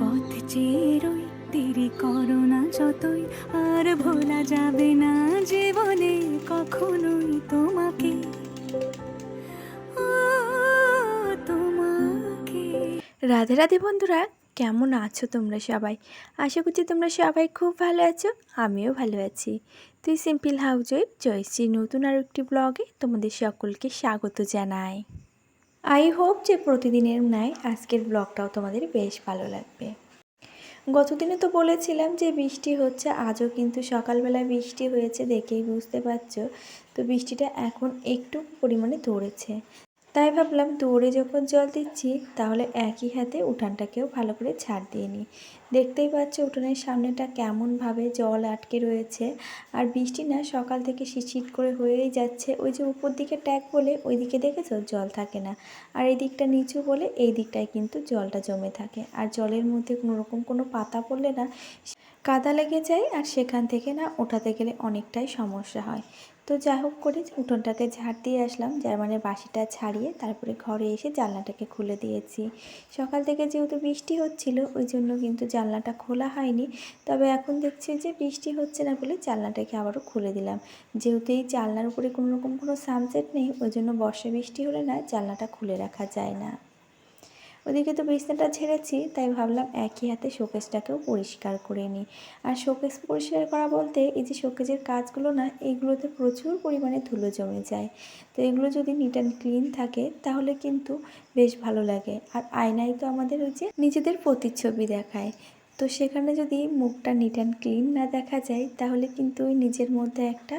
পথ চেরোই দেরি করো না যতই, আর ভোলা যাবে না জীবনে কখনোই তোমাকে। তোমাকে। রাধে রাধে বন্ধুরা, কেমন আছো তোমরা সবাই? আশা করছি তোমরা সবাই খুব ভালো আছো, আমিও ভালো আছি। তুই সিম্পল হাউজ ওয়েব জয়শ্রী নতুন আর একটি ব্লগে তোমাদের সকলকে স্বাগত জানাই। আই হোপ যে প্রতিদিনের ন্যায় আজকের ব্লগটাও তোমাদের বেশ ভালো লাগবে। গতদিনে তো বলেছিলাম যে বৃষ্টি হচ্ছে, আজও কিন্তু সকালবেলায় বৃষ্টি হয়েছে দেখেই বুঝতে পারছ। তো বৃষ্টিটা এখন একটু পরিমাণে ধরেছে। তাই ভাবলাম দৌড়ে যখন জল দিচ্ছি, তাহলে একই হাতে উঠানটাকেও ভালো করে ছাড় দিয়ে নিই। দেখতেই পাচ্ছ উঠানের সামনেটা কেমনভাবে জল আটকে রয়েছে। আর বৃষ্টি না সকাল থেকে শিশির করে হয়েই যাচ্ছে। ওই যে উপর দিকে ট্যাগ বলে, ওই দিকে দেখেছ? জল থাকে না। আর এই দিকটা নিচু বলে, এই দিকটায় কিন্তু জলটা জমে থাকে। আর জলের মধ্যে কোনো রকম কোনো পাতা পড়লে না, কাদা লেগে যায়। আর সেখান থেকে না ওঠাতে গেলে অনেকটাই সমস্যা হয়। তো যাই হোক করে উঠোনটাকে ঝাড় দিয়ে আসলাম। যার মানে বাসিটা ছাড়িয়ে তারপরে ঘরে এসে জানলাটাকে খুলে দিয়েছি। সকাল থেকে যেহেতু বৃষ্টি হচ্ছিল, ওই জন্য কিন্তু জানলাটা খোলা হয়নি। তবে এখন দেখছি যে বৃষ্টি হচ্ছে না বলে জানলাটাকে আবারও খুলে দিলাম। যেহেতু এই জানলার উপরে কোনো রকম কোনো সানসেট নেই, ওই জন্য বর্ষা বৃষ্টি হলে না জানলাটা খুলে রাখা যায় না। ওদিকে তো বিছনাটা ঝেড়েছি, তাই ভাবলাম একই হাতে শোকেসটাকেও পরিষ্কার করে নিই। আর শোকেস পরিষ্কার করা বলতে এই যে শোকেজের কাজগুলো না এইগুলোতে প্রচুর পরিমাণে ধুলো জমে যায়। তো এগুলো যদি নিট অ্যান্ড ক্লিন থাকে, তাহলে কিন্তু বেশ ভালো লাগে। আর আয়নায় তো আমাদের ওই যে নিজেদের প্রতিচ্ছবি দেখায়। তো সেখানে যদি মুখটা নিট অ্যান্ড ক্লিন না দেখা যায়, তাহলে কিন্তু ওই নিজের মধ্যে একটা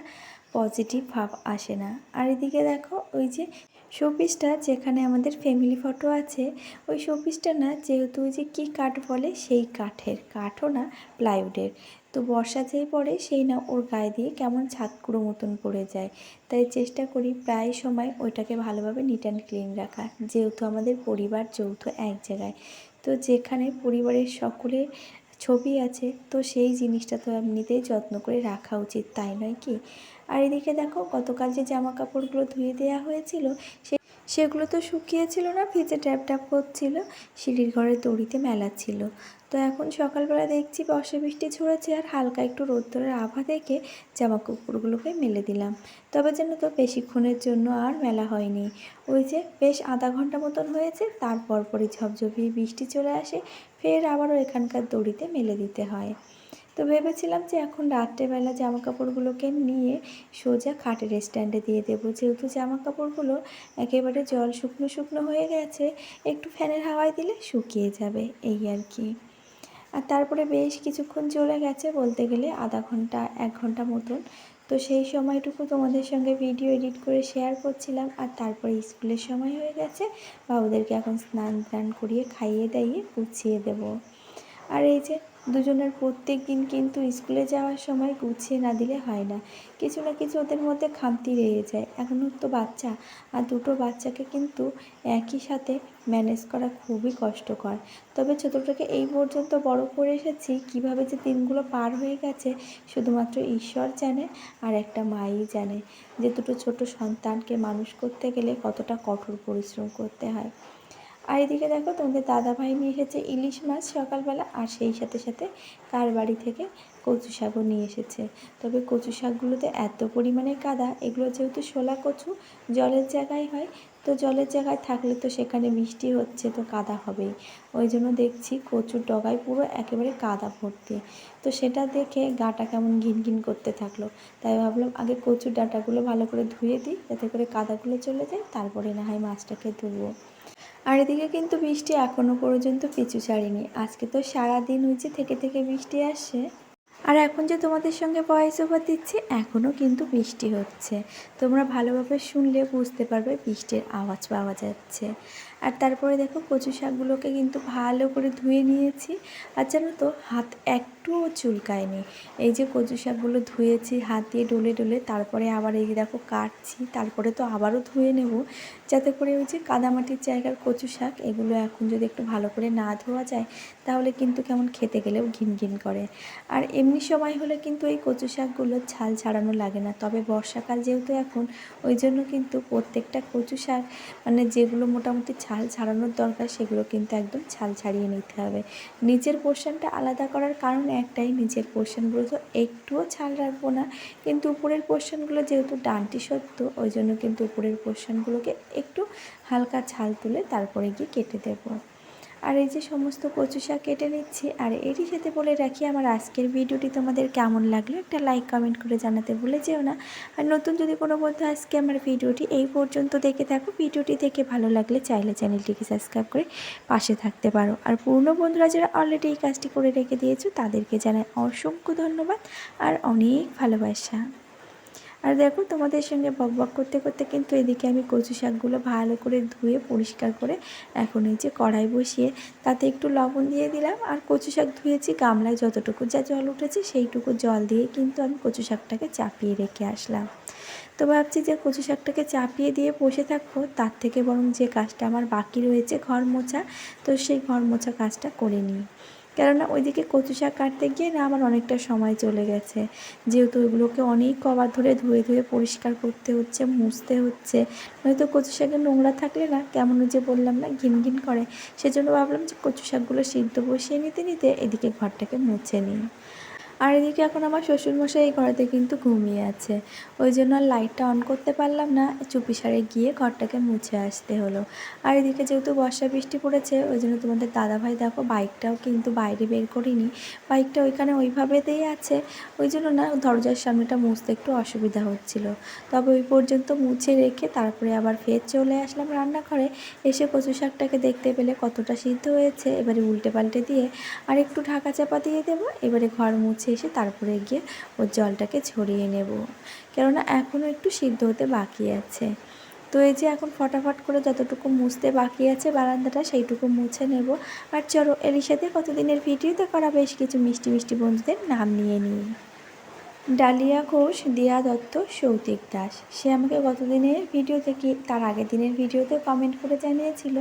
পজিটিভ ভাব আসে না। আর এদিকে দেখো, ওই যে শোপিসটা যেখানে আমাদের ফ্যামিলি ফটো আছে, ওই শোপিসটা না যেহেতু যে কী কাঠ বলে সেই কাঠের, কাঠও না প্লাইউডের তো বর্ষা যেই পড়ে সেই না ওর গায়ে দিয়ে কেমন ছাদকুড়ো মতন পড়ে যায়। তাই চেষ্টা করি প্রায় সময় ওইটাকে ভালোভাবে নিট অ্যান্ড ক্লিন রাখা যেহেতু আমাদের পরিবার যৌথ এক জায়গায়। তো যেখানে পরিবারের সকলের ছবি আছে, তো সেই জিনিসটা তো এমনিতেই যত্ন করে রাখা উচিত, তাই নয় কি? আর এদিকে দেখো, গতকাল যে জামা কাপড়গুলো ধুয়ে দেওয়া হয়েছিল, সে সেগুলো তো শুকিয়েছিল না, ভিজে ট্যাপ ট্যাপ করছিল, সিঁড়ির ঘরে দড়িতে মেলা ছিল। তো এখন সকালবেলা দেখছি বর্ষা বৃষ্টি ঝরেছে আর হালকা একটু রোদ্দুরের আভা দেখে জামা কাপড়গুলোকে মেলে দিলাম। তবে যেন তো বেশিক্ষণের জন্য আর মেলা হয়নি। ওই যে বেশ আধা ঘণ্টা মতন হয়েছে, তারপর পরই ঝপঝপিয়ে বৃষ্টি চলে আসে, ফের আবারও এখানকার দড়িতে মেলে দিতে হয়। তো ভেবেছিলাম যে এখন রাত্রেবেলা জামা কাপড়গুলোকে নিয়ে সোজা খাটের স্ট্যান্ডে দিয়ে দেবো। যেহেতু জামা কাপড়গুলো একেবারে জল শুকনো শুকনো হয়ে গেছে, একটু ফ্যানের হাওয়ায় দিলে শুকিয়ে যাবে, এই আর কি। আর তারপরে বেশ কিছুক্ষণ চলে গেছে বলতে গেলে আধা ঘণ্টা, এক ঘণ্টা মতন। তো সেই সময়টুকু তোমাদের সঙ্গে ভিডিও এডিট করে শেয়ার করছিলাম। আর তারপরে স্কুলের সময় হয়ে গেছে, বাবুদেরকে এখন স্নান টান করিয়ে খাইয়ে দাইয়ে গুছিয়ে দেবো। আর এই যে দুজনের প্রত্যেক দিন কিন্তু স্কুলে যাওয়ার সময় গুছিয়ে না দিলে হয় না। কিছু না কিছু ওদের মধ্যে খামতি রয়ে যায়। এখনও তো বাচ্চা আর দুটো বাচ্চাকে কিন্তু একই সাথে ম্যানেজ করা খুবই কষ্টকর। তবে ছোটোটাকে এই পর্যন্ত বড় করে এসেছি, কীভাবে যে দিনগুলো পার হয়ে গেছে শুধুমাত্র ঈশ্বর জানে আর একটা মাই জানে। যে দুটো ছোট সন্তানকে মানুষ করতে গেলে কতটা কঠোর পরিশ্রম করতে হয়। আর এদিকে দেখো, তোমাদের দাদা ভাই নিয়ে এসেছে ইলিশ মাছ। সকালবেলা আর সেই সাথে সাথে কার বাড়ি থেকে কচু শাকও নিয়ে এসেছে। তবে কচু শাকগুলোতে এত পরিমাণে কাদা, এগুলো যেহেতু শোলা কচু, জলের জায়গায় হয়, তো জলের জায়গায় থাকলে তো সেখানে বৃষ্টি হচ্ছে, তো কাদা হবেই। ওই জন্য দেখছি কচুর ডগায় পুরো একেবারে কাদা ভর্তি। তো সেটা দেখে গাটা কেমন ঘিন ঘিন করতে থাকল। তাই ভাবলাম আগে কচুর ডাঁটাগুলো ভালো করে ধুয়ে দিই, যাতে করে কাদাগুলো চলে যায়, তারপরে না হয় মাছটাকে ধুবো। আর এদিকে কিন্তু বৃষ্টি এখনও পর্যন্ত পিছু ছাড়েনি। আজকে তো সারা দিন হয়েছে, থেকে থেকে বৃষ্টি আসছে। আর এখন যে তোমাদের সঙ্গে ভয়েস ওভার দিচ্ছি এখনও কিন্তু বৃষ্টি হচ্ছে। তোমরা ভালোভাবে শুনলে বুঝতে পারবে বৃষ্টির আওয়াজ পাওয়া যাচ্ছে। আর তারপরে দেখো কচু শাকগুলোকে কিন্তু ভালো করে ধুয়ে নিয়েছি। আর জানো তো, হাত একটুও চুলকায়নি। এই যে কচু শাকগুলো ধুয়েছি, হাত দিয়ে ডলে ডলে, তারপরে আবার এই দেখো কাটছি, তারপরে তো আবারও ধুয়ে নেব। যাতে করে ওই যে কাদামাটির জায়গার কচু শাক, এগুলো এখন যদি একটু ভালো করে না ধোয়া যায়, তাহলে কিন্তু কেমন খেতে গেলেও ঘিন ঘিন করে। আর এমনি সময় হলে কিন্তু এই কচু শাকগুলো ছাল ছাড়ানো লাগে না। তবে বর্ষাকাল যেহেতু এখন, ওই জন্য কিন্তু প্রত্যেকটা কচু শাক মানে যেগুলো মোটামুটি ছাল ছাড়ানোর দরকার, সেগুলো কিন্তু একদম ছাল ছাড়িয়ে নিতে হবে। নিচের পোর্শনটা আলাদা করার কারণ একটাই নিচের পোর্শনগুলো তো একটুও ছাল রাখব না। কিন্তু উপরের পোর্শনগুলো যেহেতু ডানটি সত্য, ওই জন্য কিন্তু উপরের পোর্শনগুলোকে একটু হালকা ছাল তুলে তারপরে গিয়ে কেটে দেবো। আর এই যে সমস্ত কচু শাক কেটে নিচ্ছি, আর এরই সাথে বলে রাখি, আমার আজকের ভিডিওটি তোমাদের কেমন লাগল একটা লাইক কমেন্ট করে জানাতে ভুলে যেও না। আর নতুন যদি কোনো বন্ধু আজকে আমার ভিডিওটি এই পর্যন্ত দেখে থাকো, ভিডিওটি দেখে ভালো লাগলে চাইলে চ্যানেলটিকে সাবস্ক্রাইব করে পাশে থাকতে পারো। আর পুরনো বন্ধুরা যারা অলরেডি এই কাজটি করে রেখে দিয়েছ, তাদেরকে জানাই অসংখ্য ধন্যবাদ আর অনেক ভালোবাসা। আর দেখো তোমাদের সঙ্গে বক বক করতে করতে কিন্তু এদিকে আমি কচু শাকগুলো ভালো করে ধুয়ে পরিষ্কার করে এখন এই যে কড়াই বসিয়ে তাতে একটু লবণ দিয়ে দিলাম। আর কচু শাক ধুয়েছি, গামলায় যতটুকু যা জল উঠেছে সেইটুকু জল দিয়ে কিন্তু আমি কচু শাকটাকে চাপিয়ে রেখে আসলাম। তো ভাবছি যে কচু শাকটাকে চাপিয়ে দিয়ে বসে থাকব, তার থেকে বরং যে কাজটা আমার বাকি রয়েছে ঘর মোছা, তো সেই ঘর মোছা কাজটা করে নিই। কেননা ওইদিকে কচু শাক কাটতে গিয়ে না আমার অনেকটা সময় চলে গেছে। যেহেতু ওইগুলোকে অনেক কবার ধরে ধুয়ে ধুয়ে পরিষ্কার করতে হচ্ছে, মুছতে হচ্ছে, নয়তো কচু শাকে নোংরা থাকলে না কেমন যে বললাম না ঘিন ঘিন করে, সেজন্য ভাবলাম যে কচু শাকগুলো সিদ্ধ বসিয়ে নিতে নিতে এদিকে ঘরটাকে মুছে নিই। আর এদিকে এখন আমার শ্বশুরমশাই এই ঘরেতে কিন্তু ঘুমিয়ে আছে। ওই জন্য আর লাইটটা অন করতে পারলাম না, চুপি সারে গিয়ে ঘরটাকে মুছে আসতে হলো। আর এদিকে যেহেতু বর্ষা বৃষ্টি পড়েছে, ওই জন্য তোমাদের দাদাভাই দেখো বাইকটাও কিন্তু বাইরে বের করিনি। বাইকটা ওইখানে ওইভাবেতেই আছে, ওই জন্য না দরজার সামনেটা মুছতে একটু অসুবিধা হচ্ছিল। তবে ওই পর্যন্ত মুছে রেখে তারপরে আবার ফের চলে আসলাম রান্নাঘরে। এসে কচু শাকটাকে দেখতে পেলে কতটা সিদ্ধ হয়েছে, এবারে উল্টে পাল্টে দিয়ে আর একটু ঢাকা চাপা দিয়ে দেবো, এবারে ঘর মুছে এসে তারপরে গিয়ে ওর জলটাকে ছড়িয়ে নেব। কেননা এখনও একটু সিদ্ধ হতে বাকি আছে। তো এই যে এখন ফটাফট করে যতটুকু মুছতে বাকি আছে বারান্দাটা, সেইটুকু মুছে নেব। আর চলো, এরই সাথে কতদিনের ভিডিওতে করা বেশ কিছু মিষ্টি মিষ্টি বন্ধুদের নাম নিয়ে নিই। ডালিয়া ঘোষ, দিয়া দত্ত, সৌতিক দাস। সে আমাকে গতদিনের ভিডিও থেকে, তার আগের দিনের ভিডিওতে কমেন্ট করে জানিয়েছিল।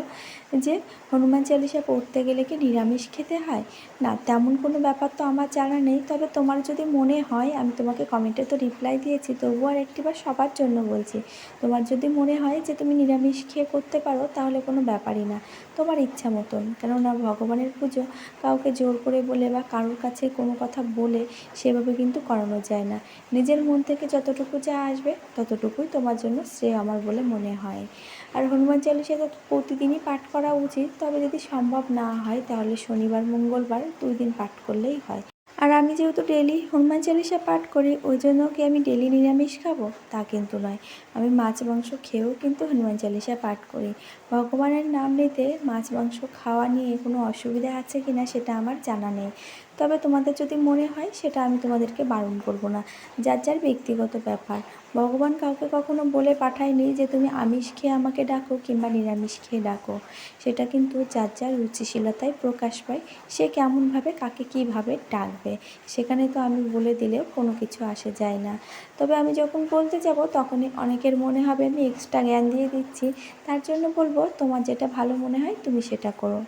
যে হনুমান চালিসা পড়তে গেলে কি নিরামিষ খেতে হয়? না, তেমন কোনো ব্যাপার তো আমার জানা নেই। তবে তোমার যদি মনে হয়, আমি তোমাকে কমেন্টে তো রিপ্লাই দিয়েছি, তবুও আর একটিবার সবার জন্য বলছি। তোমার যদি মনে হয় যে তুমি নিরামিষ খেয়ে করতে পারো, তাহলে কোনো ব্যাপারই না। তোমার ইচ্ছা মতন। কেননা ভগবানের পুজো কাউকে জোর করে বলে বা কারোর কাছে কোনো কথা বলে, সেভাবে কিন্তু করানো যায় না। নিজের মন থেকে যতটুকু যা আসবে, ততটুকুই তোমার জন্য শ্রেয় আমার বলে মনে হয়। আর হনুমান চালিশা তো প্রতিদিনই পাঠ করা উচিত, তবে যদি সম্ভব না হয় তাহলে শনিবার, মঙ্গলবার দুই দিন পাঠ করলেই হয়। আর আমি যেহেতু ডেলি হনুমান চালিশা পাঠ করি, ওই জন্য কি আমি ডেলি নিরামিষ খাব? তা কিন্তু নয়। আমি মাছ, মাংস খেয়েও কিন্তু হনুমান চালিশা পাঠ করি। ভগবানের নাম নিতে মাছ, মাংস খাওয়া নিয়ে কোনো অসুবিধা আছে কি না সেটা আমার জানা নেই। তবে তোমাদের যদি মনে হয়, সেটা আমি তোমাদেরকে বারণ করব না। যার যার ব্যক্তিগত ব্যাপার। ভগবান কাউকে কখনো বলে পাঠায়নি যে তুমি আমিষ খেয়ে আমাকে ডাকো কিংবা নিরামিষ খেয়ে ডাকো। সেটা কিন্তু যার যার রুচিশীলতায় প্রকাশ পায়, সে কেমনভাবে কাকে কীভাবে ডাকবে, সেখানে তো আমি বলে দিলেও কোনো কিছু আসে যায় না। তবে আমি যখন বলতে যাব তখনই অনেকের মনে হবে আমি এক্সট্রা জ্ঞান দিয়ে দিচ্ছি, তার জন্য বলব তোমার যেটা ভালো মনে হয় তুমি সেটা করো।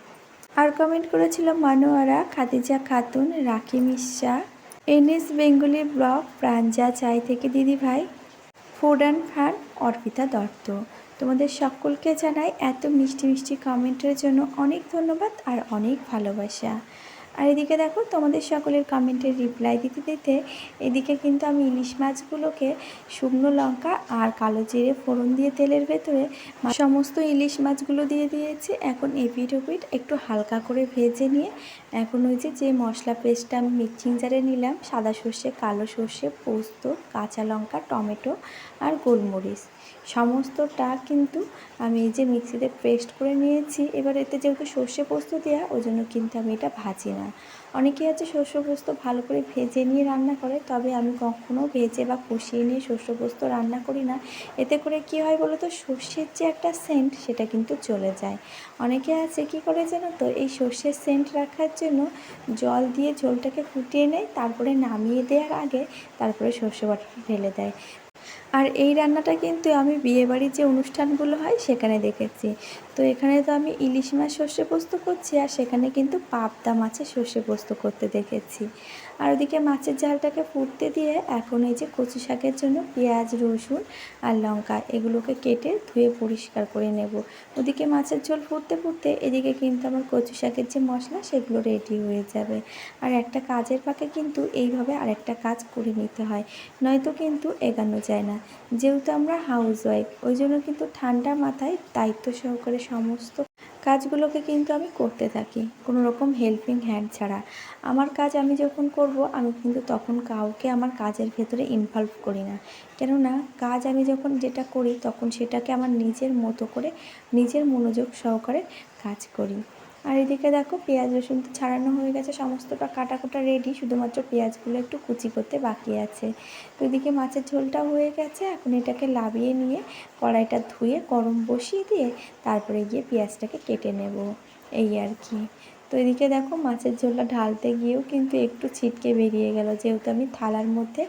আর কমেন্ট করেছিল Manowara, Khadija Khatun Raki Mishra NS Bengali blog, প্রাঞ্জা চাই থেকে দিদি ভাই। Food and fun Arpita Datta. তোমাদের সকলকে জানাই এত মিষ্টি মিষ্টি কমেন্টের জন্য অনেক ধন্যবাদ আর অনেক ভালোবাসা। আর এদিকে দেখো, তোমাদের সকলের কমেন্টের রিপ্লাই দিতে দিতে এদিকে কিন্তু আমি ইলিশ মাছগুলোকে শুকনো লঙ্কা আর কালো জিরে ফোড়ন দিয়ে তেলের ভেতরে সমস্ত ইলিশ মাছগুলো দিয়ে দিয়েছি। এখন এপিট ওপিট একটু হালকা করে ভেজে নিয়ে এখন ওই যে যে মশলা পেস্টটা আমি মিক্সিং জারে নিলাম, সাদা সর্ষে, কালো সর্ষে, পোস্ত, কাঁচা লঙ্কা, টমেটো আর গোলমরিচ। সমস্তটা কিন্তু আমি এই যে মিক্সিতে পেস্ট করে নিয়েছি। এবার এতে যেহেতু সর্ষে পোস্ত দেওয়া ওই জন্য কিন্তু আমি এটা ভাজি না। অনেকেই আছে শস্য পোস্ত ভালো করে ভেজে নিয়ে রান্না করে, তবে আমি কখনও ভেজে বা কষিয়ে নিয়ে শস্য পোস্ত রান্না করি না। এতে করে কি হয় বলো তো সর্ষের যে একটা সেন্ট সেটা কিন্তু চলে যায়। অনেকে আছে কি করে জানো তো? এই সর্ষের সেন্ট রাখার জন্য জল দিয়ে ঝোলটাকে ফুটিয়ে নেয়, তারপরে নামিয়ে দেওয়ার আগে তারপরে সর্ষে বাটা ঢেলে দেয়। আর এই রান্নাটা কিন্তু আমি বিয়েবাড়ির যে অনুষ্ঠানগুলো হয় সেখানে দেখেছি। তো এখানে তো আমি ইলিশ মাছ সর্ষে পোস্ত করছি আর সেখানে কিন্তু পাবদা মাছের সর্ষে পোস্ত করতে দেখেছি। আর ওদিকে মাছের ঝালটাকে ফুটতে দিয়ে এখন এই যে কচু শাকের জন্য পেঁয়াজ, রসুন আর লঙ্কা এগুলোকে কেটে ধুয়ে পরিষ্কার করে নেব। ওদিকে মাছের ঝোল ফুটতে ফুটতে এদিকে কিন্তু আমার কচু শাকের যে মশলা সেগুলো রেডি হয়ে যাবে। আর একটা কাজের পাকে কিন্তু এইভাবে আরেকটা কাজ করে নিতে হয়, নয়তো কিন্তু এগানো যায় না। যেহেতু আমরা হাউস ওয়াইফ ওই জন্য কিন্তু ঠান্ডা মাথায় দায়িত্ব সহকারে সমস্ত কাজগুলোকে কিন্তু আমি করতে থাকি। কোনো রকম হেল্পিং হ্যান্ড ছাড়া। আমার কাজ আমি যখন করব, আমি কিন্তু তখন কাউকে আমার কাজের ভেতরে ইনভলভ করি না। কেননা, কাজ আমি যখন যেটা করি, তখন সেটাকে আমার নিজের মতো করে, নিজের মনোযোগ সহকারে কাজ করি। আর এদিকে দেখো পেঁয়াজ, রসুন তো ছাড়ানো হয়ে গেছে, সমস্তটা কাটা কোটা রেডি শুধুমাত্র পেঁয়াজগুলো একটু কুচি করতে বাকি আছে। তো এদিকে মাছের ঝোলটা হয়ে গেছে, এখন এটাকে লাবিয়ে নিয়ে কড়াইটা ধুয়ে গরম বসিয়ে দিয়ে তারপরে গিয়ে পেঁয়াজটাকে কেটে নেব, এই আর কি। তো এদিকে দেখো মাছের ঝোলটা ঢালতে গিয়েও কিন্তু একটু ছিটকে বেরিয়ে গেল, যেহেতু আমি থালার মধ্যে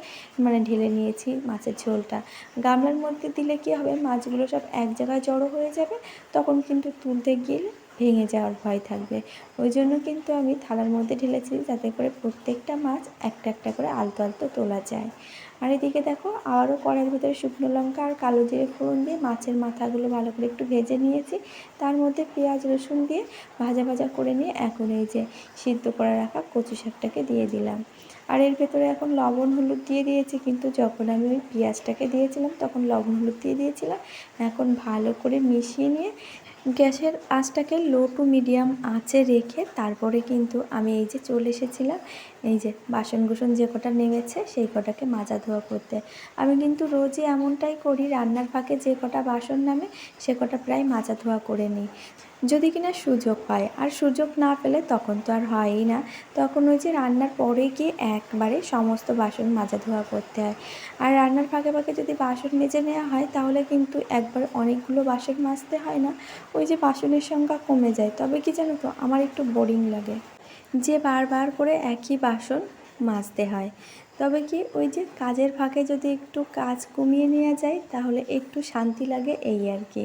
মানে ঢেলে নিয়েছি মাছের ঝোলটা। গামলার মধ্যে দিলে কি হবে, মাছগুলো সব এক জায়গায় জড়ো হয়ে যাবে, তখন কিন্তু তুলতে গেলে ভেঙে যাওয়ার ভয় থাকবে। ওই জন্য কিন্তু আমি থালার মধ্যে ঢেলেছি যাতে করে প্রত্যেকটা মাছ একটা একটা করে আলতো আলতো তোলা যায়। আর এদিকে দেখো আবারও কড়াইয়ের ভিতরে শুকনো লঙ্কা আর কালো জিরে ফোড়ন দিয়ে মাছের মাথাগুলো ভালো করে একটু ভেজে নিয়েছি। তার মধ্যে পেঁয়াজ, রসুন দিয়ে ভাজা ভাজা করে নিয়ে এখন এই যে সিদ্ধ করে রাখা কচু শাকটাকে দিয়ে দিলাম। আর এর ভেতরে এখন লবণ, হলুদ দিয়ে দিয়েছি, কিন্তু যখন আমি ওই পেঁয়াজটাকে দিয়েছিলাম তখন লবণ, হলুদ দিয়ে দিয়েছিলাম। এখন ভালো করে মিশিয়ে নিয়ে গ্যাসের আঁচটাকে লো টু মিডিয়াম আঁচে রেখে তারপরে কিন্তু আমি এই যে চলে এসেছিলাম, এই যে বাসন কুসন যে কটা নেমেছে সেই কটাকে মাজা ধোয়া করতে। আমি কিন্তু রোজই এমনটাই করি, রান্নার ফাঁকে যে কটা বাসন নামে সে কটা প্রায় মাজা ধোয়া করে নিই। যদি কিনা সুযোগ পায়। আর সুযোগ না পেলে তখন তো আর হয়ই না। তখন ওই যে রান্নার পরে গিয়ে একবারে সমস্ত বাসন মাজা ধোয়া করতে হয়। আর রান্নার ফাঁকে ফাঁকে যদি বাসন মেজে নেওয়া হয়, তাহলে কিন্তু একবার অনেকগুলো বাসন মাজতে হয় না। ওই যে বাসনের সংখ্যা কমে যায়। তবে কি জানো তো, আমার একটু বোরিং লাগে। যে বারবার করে একই বাসন মাজতে হয়। তবে কি ওই যে কাজের ফাঁকে যদি একটু কাজ কমিয়ে নেওয়া যায়, তাহলে একটু শান্তি লাগে এই আর কি।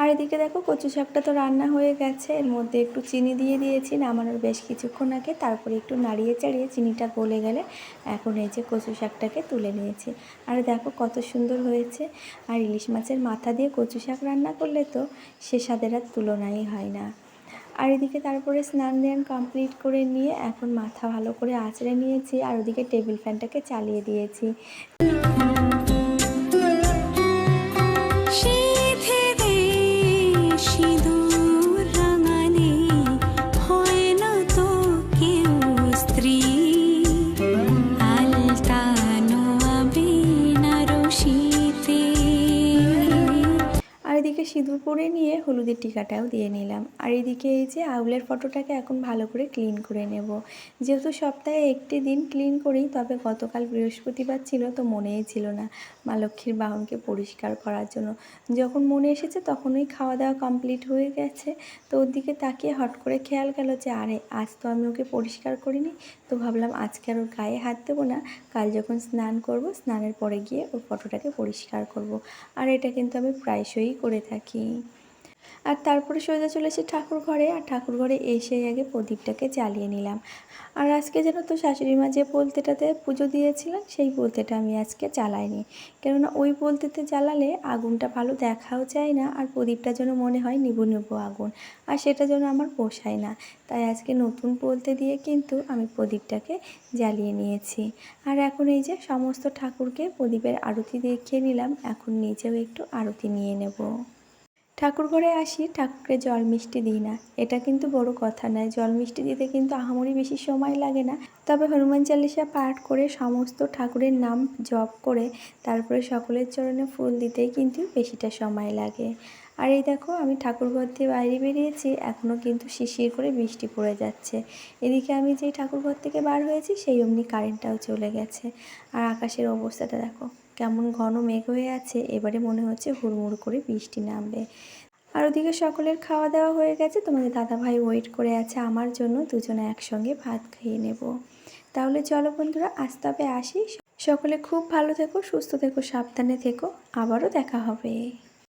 আর এদিকে দেখো কচু শাকটা তো রান্না হয়ে গেছে। এর মধ্যে একটু চিনি দিয়ে দিয়েছি, নামানোর বেশ কিছুক্ষণ আগে। তারপরে একটু নাড়িয়ে চাড়িয়ে চিনিটা গলে গেলে এখন এই যে কচু শাকটাকে তুলে নিয়েছি। আর দেখো কত সুন্দর হয়েছে। আর ইলিশ মাছের মাথা দিয়ে কচু শাক রান্না করলে তো সে স্বাদের আর তুলনাই হয় না। আর এদিকে তারপরে স্নান ধ্যান কমপ্লিট করে নিয়ে এখন মাথা ভালো করে আঁচড়ে নিয়েছি। আর ওদিকে টেবিল ফ্যানটাকে চালিয়ে দিয়েছি। সিঁদুর পরে নিয়ে হলুদের টিকাটাও দিয়ে নিলাম। আর এদিকে এই যে আউলের ফটোটাকে এখন ভালো করে ক্লিন করে নেব। যেহেতু সপ্তাহে একটি দিন ক্লিন করি, তবে গতকাল বৃহস্পতিবার ছিল তো মনেই ছিল না মা লক্ষ্মীর বাহনকে পরিষ্কার করার জন্য। যখন মনে এসেছে তখনই খাওয়া দাওয়া কমপ্লিট হয়ে গেছে। তো ওর দিকে তাকিয়ে হট করে খেয়াল গেল যে, আরে, আজ তো আমি ওকে পরিষ্কার করিনি। তো ভাবলাম আজকে আর ওর গায়ে হাত দেবো না। কাল যখন স্নান করব, স্নানের পরে গিয়ে ওর ফটোটাকে পরিষ্কার করব। আর এটা কিন্তু আমি প্রায়শই করে থাকি। আর তারপরে সোজা চলে এসে ঠাকুর ঘরে, আর ঠাকুর ঘরে এসে আগে প্রদীপটাকে জ্বালিয়ে নিলাম। আর আজকে যেন তো শাশুড়ি মা যে বলতেটাতে পুজো দিয়েছিলেন, সেই বলতেটা আমি আজকে জ্বালাইনি। কেননা ওই বলতেতে জ্বালালে আগুনটা ভালো দেখাও যায় না, আর প্রদীপটা যেন মনে হয় নিবু নিবু আগুন, আর সেটা যেন আমার পোষায় না। তাই আজকে নতুন বলতে দিয়ে কিন্তু আমি প্রদীপটাকে জ্বালিয়ে নিয়েছি। আর এখন এই যে সমস্ত ঠাকুরকে প্রদীপের আরতি দেখিয়ে নিলাম, এখন নিজেও একটু আরতি নিয়ে নেব। ঠাকুর ঘরে আসি, ঠাকুরকে জল মিষ্টি দিই না। এটা কিন্তু বড় কথা নয়। জল মিষ্টি দিতে কিন্তু আহামরি বেশি সময় লাগে না। তবে হনুমান চালিসা পাঠ করে সমস্ত ঠাকুরের নাম জপ করে তারপরে সকলের চরণে ফুল দিতেই কিন্তু বেশিটা সময় লাগে। আর এই দেখো, আমি ঠাকুর ঘর দিয়ে বাইরে বেরিয়েছি এখনও কিন্তু শিশির করে বৃষ্টি পড়ে যাচ্ছে। এদিকে আমি যেই ঠাকুর ঘর থেকে বার হয়েছি, সেই অমনি কারেন্টটাও চলে গেছে। আর আকাশের অবস্থাটা দেখো। কেমন ঘন মেঘ হয়ে আছে, এবারে মনে হচ্ছে হুড়মুড় করে বৃষ্টি নামবে। আর ওদিকে সকলের খাওয়া দাওয়া হয়ে গেছে, তোমাদের দাদা ভাই ওয়েট করে আছে আমার জন্য, দুজনে একসঙ্গে ভাত খেয়ে নেব। তাহলে চলো বন্ধুরা, আজ আসি। সকলে খুব ভালো থেকো, সুস্থ থেকো, সাবধানে থেকো, আবারও দেখা হবে।